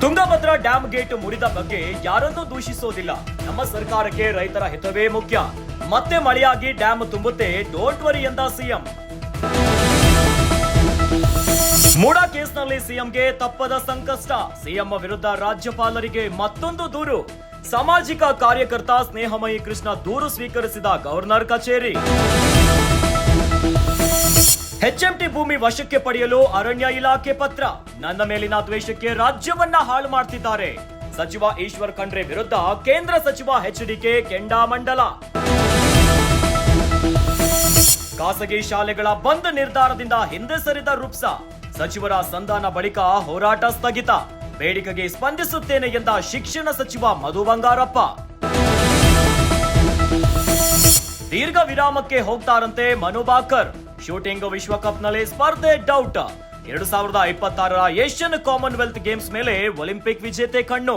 Tungabhadra dam gate ಮುರಿದ ಬಗ್ಗೆ ಯಾರನ್ನೂ ದೂಷಿಸೋದಿಲ್ಲ. ನಮ್ಮ ಸರ್ಕಾರಕ್ಕೆ ರೈತರ ಹಿತವೇ ಮುಖ್ಯ. ಮತ್ತೆ ಮಳೆಯಾಗಿ ಡ್ಯಾಮ್ ತುಂಬುತ್ತೆ, ಡೋಂಟ್ ವರಿ ಎಂದ ಸಿಎಂ. ಮೂಡ ಕೇಸ್ನಲ್ಲಿ ಸಿಎಂಗೆ ತಪ್ಪದ ಸಂಕಷ್ಟ. ಸಿಎಂ ವಿರುದ್ಧ ರಾಜ್ಯಪಾಲರಿಗೆ ಮತ್ತೊಂದು ದೂರು. ಸಾಮಾಜಿಕ ಕಾರ್ಯಕರ್ತ ಸ್ನೇಹಮಯಿ ಕೃಷ್ಣ ದೂರು ಸ್ವೀಕರಿಸಿದ ಗವರ್ನರ್ ಕಚೇರಿ. ಹೆಚ್ಎಂಟಿ ಭೂಮಿ ವಶಕ್ಕೆ ಪಡೆಯಲು ಅರಣ್ಯ ಇಲಾಖೆ ಪತ್ರ. ನನ್ನ ಮೇಲಿನ ದ್ವೇಷಕ್ಕೆ ರಾಜ್ಯವನ್ನ ಹಾಳು ಮಾಡ್ತಿದ್ದಾರೆ. ಸಚಿವ ಈಶ್ವರ್ ಖಂಡ್ರೆ ವಿರುದ್ಧ ಕೇಂದ್ರ ಸಚಿವ ಎಚ್ಡಿಕೆ ಕೆಂಡಾಮಂಡಲ. ಖಾಸಗಿ ಶಾಲೆಗಳ ಬಂದ್ ನಿರ್ಧಾರದಿಂದ ಹಿಂದೆ ಸರಿದ ರುಪ್ಸ. ಸಚಿವರ ಸಂಧಾನ ಬಳಿಕ ಹೋರಾಟ ಸ್ಥಗಿತ. ಬೇಡಿಕೆಗೆ ಸ್ಪಂದಿಸುತ್ತೇನೆ ಎಂದ ಶಿಕ್ಷಣ ಸಚಿವ ಮಧು ಬಂಗಾರಪ್ಪ. ದೀರ್ಘ ವಿರಾಮಕ್ಕೆ ಹೋಗ್ತಾರಂತೆ ಮನು ಬಾಕರ್. ಶೂಟಿಂಗ್ ವಿಶ್ವಕಪ್ನಲ್ಲಿ ಸ್ಪರ್ಧೆ ಡೌಟ್. ಎರಡು ಸಾವಿರದ ಇಪ್ಪತ್ತಾರರ ಏಷ್ಯನ್ ಕಾಮನ್ವೆಲ್ತ್ ಗೇಮ್ಸ್ ಮೇಲೆ ಒಲಿಂಪಿಕ್ ವಿಜೇತೆ ಕಣ್ಣು.